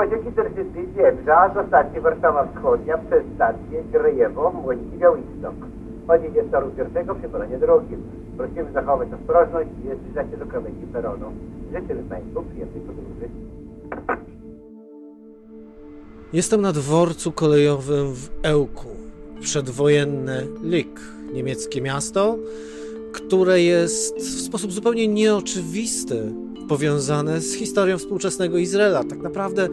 Pociągi Intercity Wiebrza z ostatniej Warszawa Wschodnia przez stację Grejewo, Młoński, Białystok. Chodzicie z toru pierwszego przy drugim. Prosimy zachować ostrożność i zbliżać się do krawędzi peronu. Życzymy Państwu przyjemnej podróży. Jestem na dworcu kolejowym w Ełku. Przedwojenne Lik, niemieckie miasto, które jest w sposób zupełnie nieoczywisty powiązane z historią współczesnego Izraela. Tak naprawdę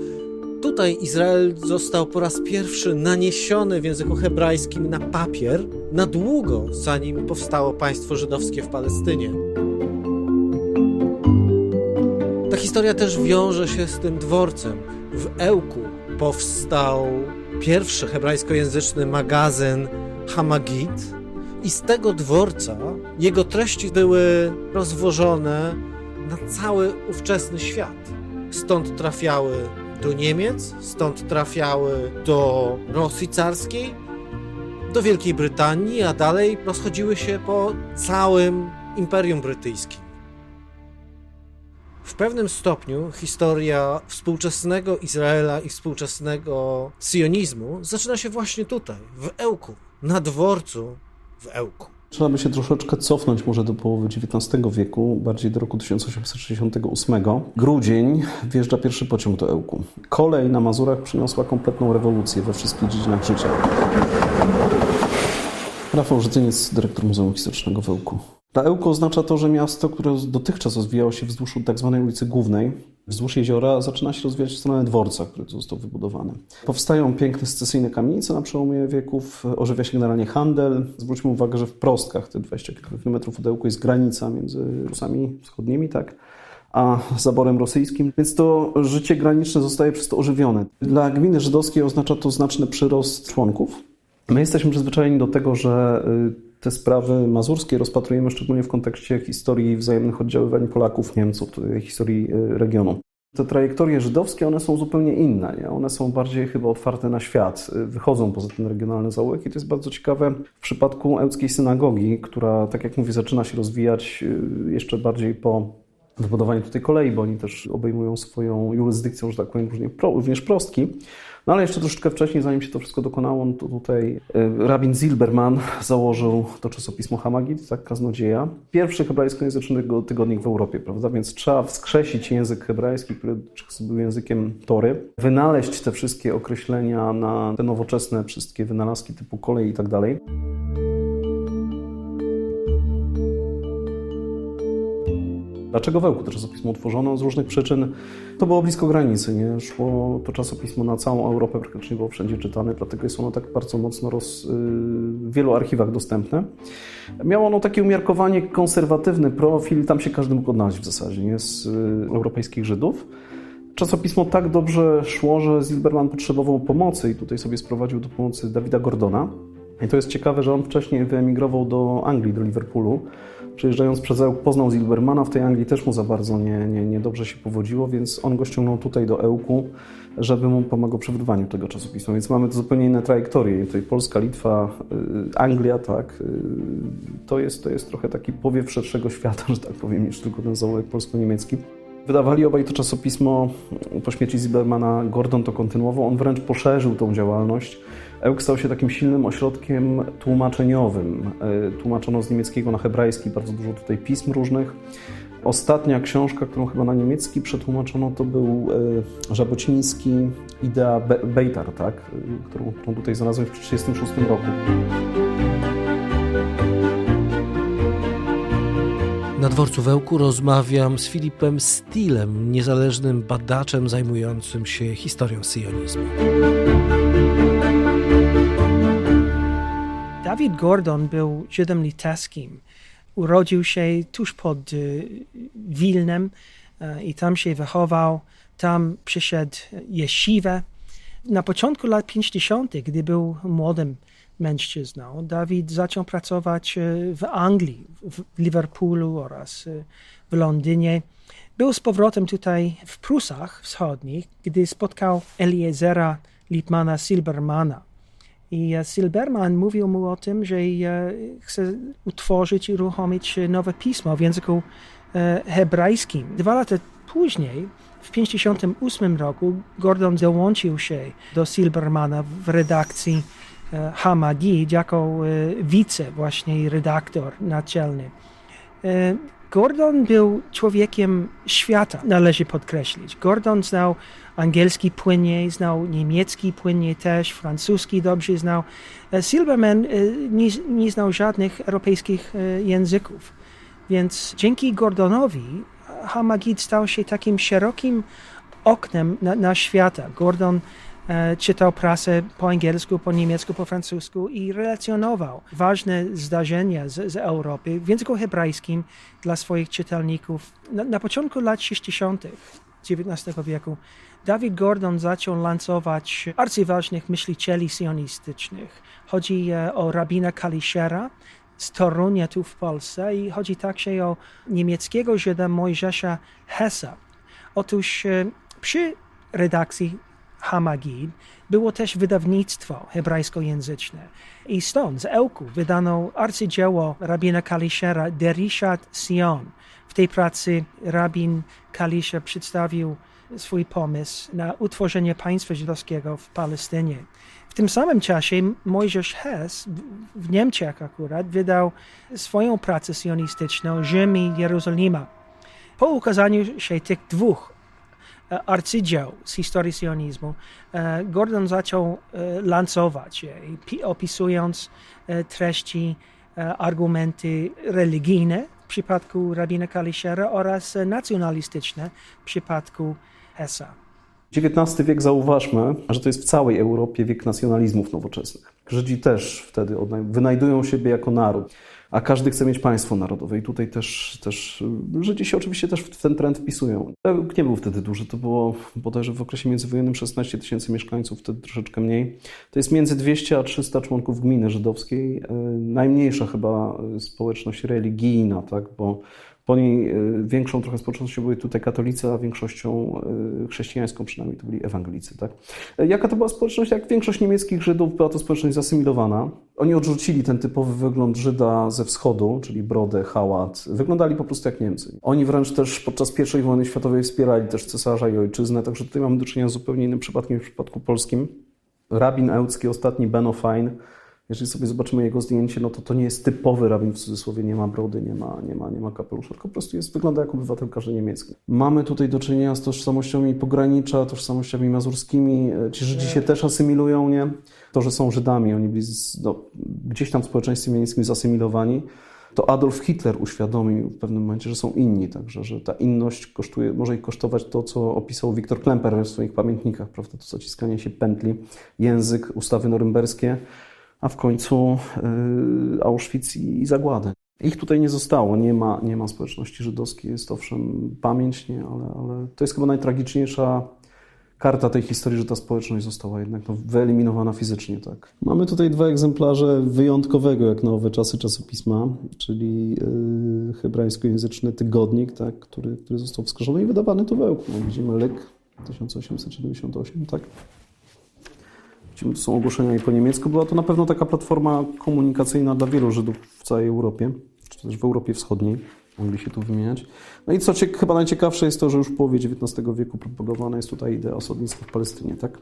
tutaj Izrael został po raz pierwszy naniesiony w języku hebrajskim na papier na długo, zanim powstało państwo żydowskie w Palestynie. Ta historia też wiąże się z tym dworcem. W Ełku powstał pierwszy hebrajskojęzyczny magazyn Hamagit i z tego dworca jego treści były rozwożone na cały ówczesny świat. Stąd trafiały do Niemiec, stąd trafiały do Rosji carskiej, do Wielkiej Brytanii, a dalej rozchodziły się po całym Imperium Brytyjskim. W pewnym stopniu historia współczesnego Izraela i współczesnego sionizmu zaczyna się właśnie tutaj, w Ełku, na dworcu w Ełku. Trzeba by się troszeczkę cofnąć może do połowy XIX wieku, bardziej do roku 1868. Grudzień wjeżdża pierwszy pociąg do Ełku. Kolej na Mazurach przyniosła kompletną rewolucję we wszystkich dziedzinach życia. Rafał Życyniec, dyrektor Muzeum Historycznego w Ełku. Ta Ełku oznacza to, że miasto, które dotychczas rozwijało się wzdłuż tak zwanej ulicy Głównej, wzdłuż jeziora, zaczyna się rozwijać w stronę dworca, który został wybudowany. Powstają piękne secesyjne kamienice na przełomie wieków, ożywia się generalnie handel. Zwróćmy uwagę, że w Prostkach, te 20 km od Ełku, jest granica między Rusami Wschodnimi, tak? a zaborem rosyjskim, więc to życie graniczne zostaje przez to ożywione. Dla gminy żydowskiej oznacza to znaczny przyrost członków. My jesteśmy przyzwyczajeni do tego, że y, te sprawy mazurskie rozpatrujemy szczególnie w kontekście historii wzajemnych oddziaływań Polaków, Niemców, historii y, regionu. Te trajektorie żydowskie, one są zupełnie inne, nie? one są bardziej chyba otwarte na świat, y, wychodzą poza ten regionalny zaułek i to jest bardzo ciekawe w przypadku ełckiej synagogi, która, tak jak mówię, zaczyna się rozwijać y, jeszcze bardziej po wybudowaniu tutaj kolei, bo oni też obejmują swoją jurysdykcją, że tak powiem, również prostki. No ale jeszcze troszeczkę wcześniej, zanim się to wszystko dokonało, no to tutaj y, rabin Zilberman założył to czasopismo Hamagit, tak, kaznodzieja. Pierwszy hebrajskojęzyczny tygodnik w Europie, prawda? Więc trzeba wskrzesić język hebrajski, który był językiem Tory, wynaleźć te wszystkie określenia na te nowoczesne wszystkie wynalazki typu kolej i tak dalej. Dlaczego Wełku to czasopismo utworzono? Z różnych przyczyn. To było blisko granicy, nie? Szło to czasopismo na całą Europę, praktycznie było wszędzie czytane, dlatego jest ono tak bardzo mocno roz, y, w wielu archiwach dostępne. Miało ono takie umiarkowanie konserwatywny profil, tam się każdy mógł odnaleźć w zasadzie, nie? Z y, europejskich Żydów. Czasopismo tak dobrze szło, że Zilberman potrzebował pomocy i tutaj sobie sprowadził do pomocy Dawida Gordona. I to jest ciekawe, że on wcześniej wyemigrował do Anglii, do Liverpoolu. Przejeżdżając przez Ełk poznał Zilbermana, w tej Anglii też mu za bardzo nie, nie, nie dobrze się powodziło, więc on go ściągnął tutaj do Ełku, żeby mu pomagał przy wydawaniu tego czasopisma. Więc mamy tu zupełnie inne trajektorie. Tutaj Polska, Litwa, y, Anglia, tak. Y, to jest, to jest trochę taki powiew szerszego świata, że tak powiem, niż tylko ten zaułek polsko-niemiecki. Wydawali obaj to czasopismo. Po śmierci Zilbermana Gordon to kontynuował. On wręcz poszerzył tą działalność. Ełk stał się takim silnym ośrodkiem tłumaczeniowym. Y, Tłumaczono z niemieckiego na hebrajski bardzo dużo tutaj pism różnych. Ostatnia książka, którą chyba na niemiecki przetłumaczono, to był y, Żabociński Idea Be- Beitar, tak? Y, którą, którą tutaj znalazłem w 1936 roku. Na dworcu w Ełku rozmawiam z Filipem Stilem, niezależnym badaczem zajmującym się historią sionizmu. Dawid Gordon był Żydem litewskim. Urodził się tuż pod y, Wilnem y, i tam się wychował. Tam przyszedł yeshivę. Na początku lat 50., gdy był młodym mężczyzną, Dawid zaczął pracować y, w Anglii, w Liverpoolu oraz y, w Londynie. Był z powrotem tutaj w Prusach Wschodnich, gdy spotkał Eliezera Lipmana Silbermana. I e, Silberman mówił mu o tym, że e, chce utworzyć i uruchomić nowe pismo w języku e, hebrajskim. Dwa lata Później, w 1958 roku, Gordon dołączył się do Silbermana w redakcji Hamagid jako wice właśnie redaktor naczelny. Gordon był człowiekiem świata, należy podkreślić. Gordon znał angielski płynnie, znał niemiecki płynnie też, francuski dobrze znał. E, Silberman e, nie, nie znał żadnych europejskich e, języków. Więc dzięki Gordonowi Hamagid stał się takim szerokim oknem na, na świata. Gordon czytał prasę po angielsku, po niemiecku, po francusku i relacjonował ważne zdarzenia z, z Europy w języku hebrajskim dla swoich czytelników. Na, na początku lat 60. XIX wieku David Gordon zaczął lansować arcyważnych myślicieli sionistycznych. Chodzi e, o rabina Kaliszera, z Torunia tu w Polsce i chodzi także o niemieckiego Żyda Mojżesza Hessa. Otóż e, przy redakcji Hamagid było też wydawnictwo hebrajskojęzyczne i stąd z Ełku wydano arcydzieło rabina Kaliszera Derishat Sion. W tej pracy rabin Kaliszer przedstawił swój pomysł na utworzenie państwa żydowskiego w Palestynie. W tym samym czasie Mojżesz Hess w- Niemczech akurat wydał swoją pracę sionistyczną Rzym i Jerozolima. Po ukazaniu się tych dwóch arcydzieł z historii sionizmu, e, Gordon zaczął e, lansować je, opisując e, treści, e, argumenty religijne w przypadku rabina Kaliszera oraz e, nacjonalistyczne w przypadku Hessa. XIX wiek zauważmy, że to jest w całej Europie wiek nacjonalizmów nowoczesnych. Żydzi też wtedy wynajdują siebie jako naród, a każdy chce mieć państwo narodowe. I tutaj też, też Żydzi się oczywiście też w ten trend wpisują. Ełk nie był wtedy duży, to było bodajże w okresie międzywojennym 16 tysięcy mieszkańców, wtedy troszeczkę mniej. To jest między 200 a 300 członków gminy żydowskiej. Y, Najmniejsza chyba y, społeczność religijna, tak, bo po niej y, większą trochę społecznością były tutaj katolicy, a większością y, chrześcijańską przynajmniej to byli ewangelicy. Tak? Y, Jaka to była społeczność? Jak większość niemieckich Żydów była to społeczność zasymilowana. Oni odrzucili ten typowy wygląd Żyda ze wschodu, czyli brodę, hałat. Wyglądali po prostu jak Niemcy. Oni wręcz też podczas I wojny światowej wspierali też cesarza i ojczyznę, także tutaj mamy do czynienia z zupełnie innym przypadkiem w przypadku polskim. Rabin ełcki, ostatni Beno Fein, jeżeli sobie zobaczymy jego zdjęcie, no to to nie jest typowy rabin w cudzysłowie, nie ma brody, nie ma, nie ma, nie ma kapelusza, tylko po prostu jest, wygląda jak obywatel każdy niemiecki. Mamy tutaj do czynienia z tożsamościami pogranicza, tożsamościami mazurskimi. E, Ci Żydzi się też asymilują, nie? To, że są Żydami, oni byli z, no, gdzieś tam w społeczeństwie niemieckim zasymilowani. To Adolf Hitler uświadomił w pewnym momencie, że są inni, także że ta inność kosztuje, może ich kosztować to, co opisał Wiktor Klemperer w swoich pamiętnikach, prawda? To zaciskanie się pętli, język, ustawy norymberskie a w końcu y, Auschwitz i, zagładę. Ich tutaj nie zostało, nie ma, nie ma społeczności żydowskiej, jest owszem pamięć, nie, ale, ale to jest chyba najtragiczniejsza karta tej historii, że ta społeczność została jednak no, wyeliminowana fizycznie. Tak. Mamy tutaj dwa egzemplarze wyjątkowego, jak na owe czasy czasopisma, czyli y, hebrajskojęzyczny tygodnik, tak, który, który został wskażony i wydawany tu w. No, widzimy Lyk 1878, tak. To są ogłoszenia i po niemiecku. Była to na pewno taka platforma komunikacyjna dla wielu Żydów w całej Europie, czy też w Europie Wschodniej. Mogli się tu wymieniać. No i co chyba najciekawsze jest to, że już w połowie XIX wieku propagowana jest tutaj idea osadnictwa w Palestynie, tak?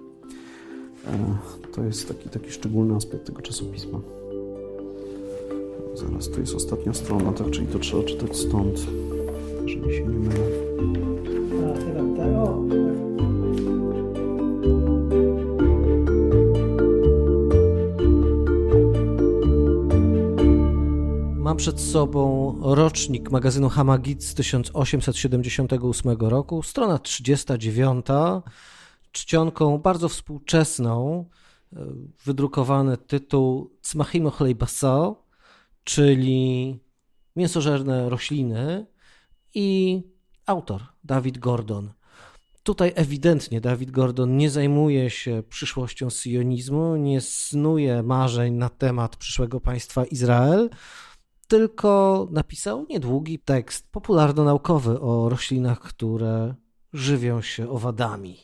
E, to jest taki, taki szczególny aspekt tego czasopisma. Zaraz, tu jest ostatnia strona, tak? Czyli to trzeba czytać stąd, jeżeli się nie mylę. Mam przed sobą rocznik magazynu Hamagit z 1878 roku, strona 39, czcionką bardzo współczesną, e, wydrukowany tytuł Cmachim ochlej basal, czyli mięsożerne rośliny i autor David Gordon. Tutaj ewidentnie David Gordon nie zajmuje się przyszłością sionizmu, nie snuje marzeń na temat przyszłego państwa Izrael, tylko napisał niedługi tekst popularno-naukowy o roślinach, które żywią się owadami.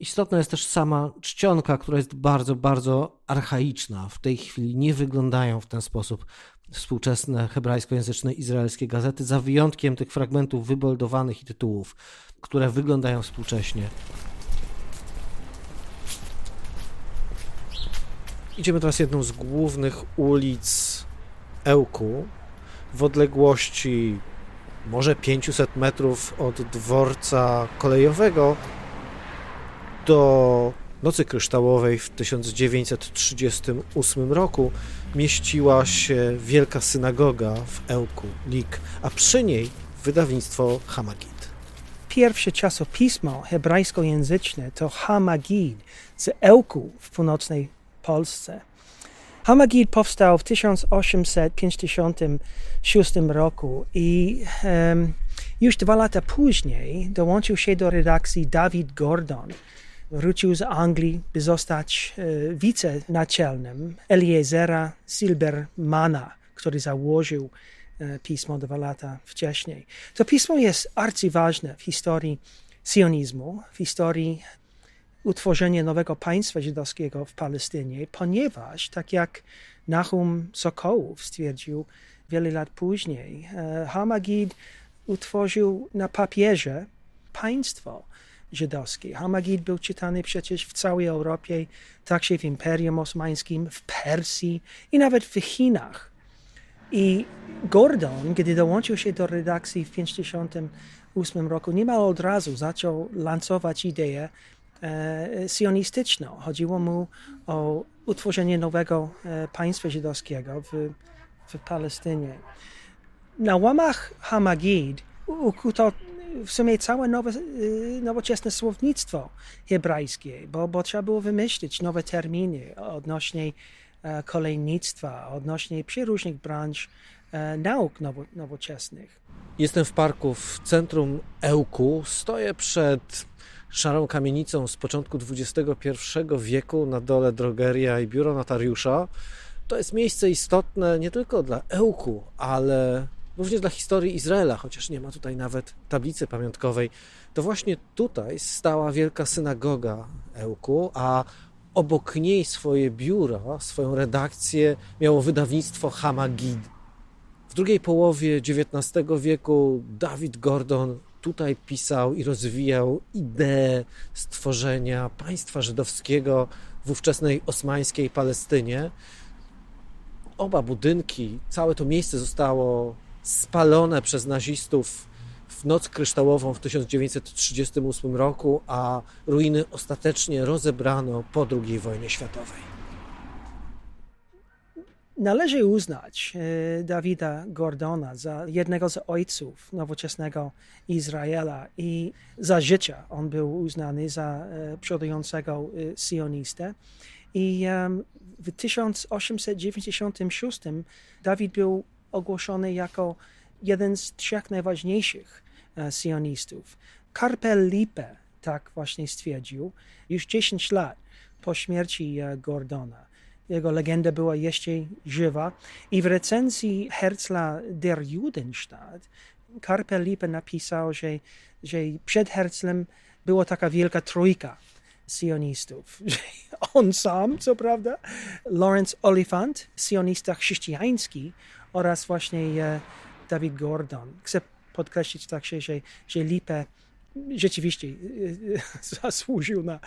Istotna jest też sama czcionka, która jest bardzo, bardzo archaiczna. W tej chwili nie wyglądają w ten sposób współczesne hebrajskojęzyczne izraelskie gazety, za wyjątkiem tych fragmentów wyboldowanych i tytułów, które wyglądają współcześnie. Idziemy teraz jedną z głównych ulic Ełku w odległości może 500 metrów od dworca kolejowego do Nocy Kryształowej w 1938 roku mieściła się wielka synagoga w Ełku, Lik, a przy niej wydawnictwo Hamagit. Pierwsze czasopismo hebrajskojęzyczne to Hamagid z Ełku w północnej Polsce. Hamagid powstał w 1856 roku i em, już dwa lata później dołączył się do redakcji Dawid Gordon. Wrócił z Anglii, by zostać e, wicenaczelnym Eliezera Silbermana, który założył e, pismo dwa lata wcześniej. To pismo jest arcyważne w historii sionizmu, w historii utworzenia nowego państwa żydowskiego w Palestynie, ponieważ, tak jak Nahum Sokołów stwierdził wiele lat później, e, Hamagid utworzył na papierze państwo żydowskie. Hamagid był czytany przecież w całej Europie, także w Imperium Osmańskim, w Persji i nawet w Chinach. I Gordon, kiedy dołączył się do redakcji w 1958 roku, niemal od razu zaczął lansować ideę sionistyczną. Chodziło mu o utworzenie nowego e, państwa żydowskiego w, w Palestynie. Na łamach Hamagid ukuto w sumie całe nowe, y, nowoczesne słownictwo hebrajskie, bo, bo trzeba było wymyślić nowe terminy odnośnie e, kolejnictwa, odnośnie przeróżnych branż e, nauk nowo, nowoczesnych. Jestem w parku w centrum Ełku. Stoję przed szarą kamienicą z początku XXI wieku. Na dole drogeria i biuro notariusza. To jest miejsce istotne nie tylko dla Ełku, ale również dla historii Izraela, chociaż nie ma tutaj nawet tablicy pamiątkowej. To właśnie tutaj stała wielka synagoga Ełku, a obok niej swoje biura, swoją redakcję miało wydawnictwo Hamagid. W drugiej połowie XIX wieku Dawid Gordon tutaj pisał i rozwijał ideę stworzenia państwa żydowskiego w ówczesnej osmańskiej Palestynie. Oba budynki, całe to miejsce zostało spalone przez nazistów w noc kryształową w 1938 roku, a ruiny ostatecznie rozebrano po II wojnie światowej. Należy uznać e, Dawida Gordona za jednego z ojców nowoczesnego Izraela i za życia on był uznany za e, przodującego e, sionistę. I w 1896 Dawid był ogłoszony jako jeden z trzech najważniejszych sionistów. Karpel Lippe tak właśnie stwierdził już 10 lat po śmierci Gordona. Jego legenda była jeszcze żywa i w recenzji Herzla Der Judenstadt Karpel Lippe napisał, że, że przed Herzlem była taka wielka trójka sionistów. On sam, co prawda, Lawrence Oliphant, sionista chrześcijański oraz właśnie e, David Gordon. Chcę podkreślić także, że, że Lippe rzeczywiście e, e, zasłużył na,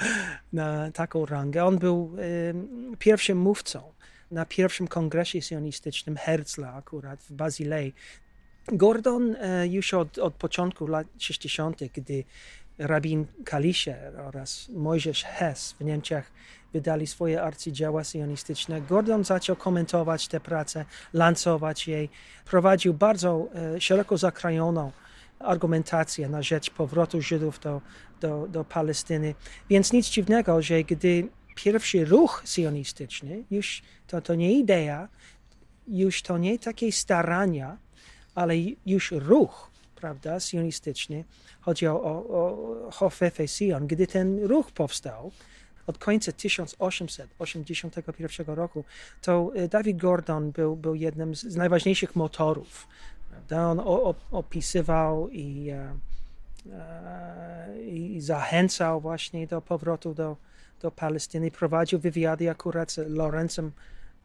na taką rangę. On był e, pierwszym mówcą na pierwszym kongresie sionistycznym Herzla akurat w Bazylei. Gordon już od, od początku lat 60., gdy rabin Kalischer oraz Mojżesz Hess w Niemczech wydali swoje arcydzieła sionistyczne, Gordon zaczął komentować te prace, lansować je, prowadził bardzo szeroko zakrojoną argumentację na rzecz powrotu Żydów do, do, do Palestyny. Więc nic dziwnego, że gdy pierwszy ruch sionistyczny, już to, to nie idea, już to nie takie starania, ale już ruch, prawda, sionistyczny, chodzi o, o, o Hofefe Sion, gdy ten ruch powstał, od końca 1881 roku, to e, David Gordon był, był jednym z najważniejszych motorów. Prawda? On opisywał i, e, e, i zachęcał właśnie do powrotu do, do Palestyny. Prowadził wywiady akurat z Lorencem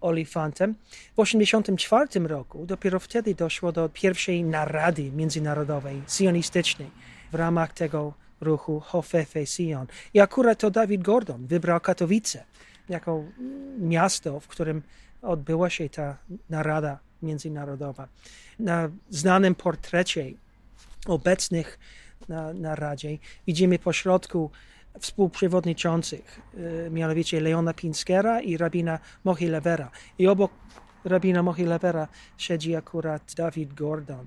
Olifantem. W 1984 roku dopiero wtedy doszło do pierwszej narady międzynarodowej, sionistycznej w ramach tego ruchu Hofefe Sion. I akurat to David Gordon wybrał Katowice jako miasto, w którym odbyła się ta narada międzynarodowa. Na znanym portrecie obecnych na, na Radzie widzimy pośrodku współprzewodniczących, y, mianowicie Leona Pinskera i rabina Mochilewera. I obok rabina Mochilewera siedzi akurat David Gordon.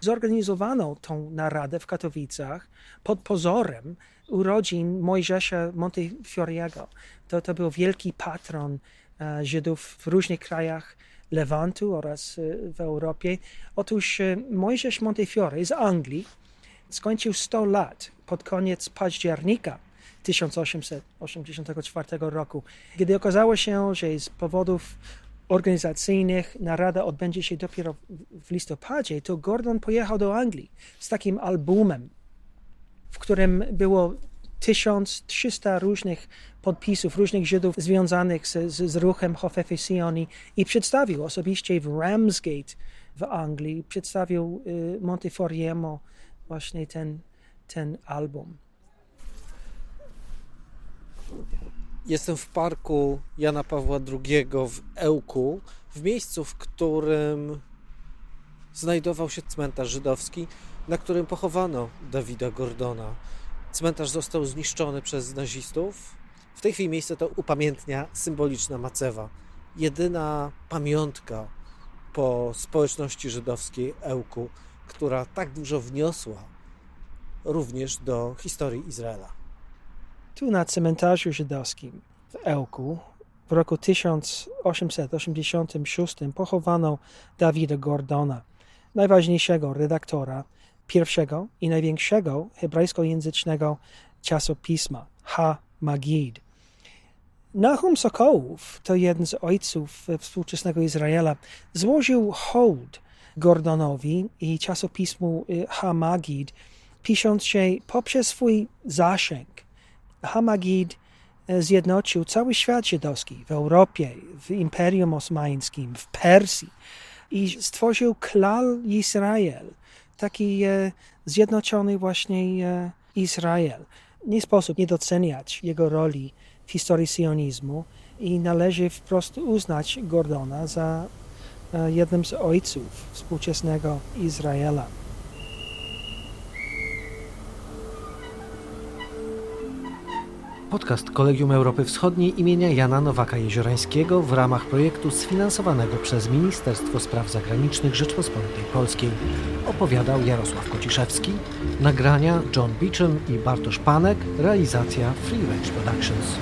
Zorganizowano tą naradę w Katowicach pod pozorem urodzin Mojżesza Montefioriego. To, to był wielki patron e, Żydów w różnych krajach Lewantu oraz e, w Europie. Otóż e, Mojżesz Montefiore z Anglii skończył 100 lat pod koniec października 1884 roku, kiedy okazało się, że z powodów organizacyjnych narada odbędzie się dopiero w listopadzie, to Gordon pojechał do Anglii z takim albumem, w którym było 1300 różnych podpisów, różnych Żydów związanych z, z, z ruchem Hofefe Sioni i przedstawił osobiście w Ramsgate w Anglii, przedstawił y, właśnie ten, ten album. Jestem w parku Jana Pawła II w Ełku, w miejscu, w którym znajdował się cmentarz żydowski, na którym pochowano Dawida Gordona. Cmentarz został zniszczony przez nazistów. W tej chwili miejsce to upamiętnia symboliczna macewa. Jedyna pamiątka po społeczności żydowskiej Ełku, która tak dużo wniosła również do historii Izraela. Tu na cmentarzu żydowskim w Ełku w roku 1886 pochowano Dawida Gordona, najważniejszego redaktora pierwszego i największego hebrajskojęzycznego czasopisma Ha Magid. Nahum Sokołów, to jeden z ojców współczesnego Izraela, złożył hołd Gordonowi i czasopismu y, Ha Magid, pisząc się poprzez swój zasięg Hamagid e, zjednoczył cały świat żydowski w Europie, w Imperium Osmańskim, w Persji i stworzył klal Izrael, taki e, zjednoczony właśnie e, Izrael. Nie sposób nie doceniać jego roli w historii sionizmu i należy wprost uznać Gordona za e, jednym z ojców współczesnego Izraela. Podcast Kolegium Europy Wschodniej imienia Jana Nowaka Jeziorańskiego w ramach projektu sfinansowanego przez Ministerstwo Spraw Zagranicznych Rzeczpospolitej Polskiej. Opowiadał Jarosław Kociszewski, nagrania John Beecham i Bartosz Panek, realizacja Free Range Productions.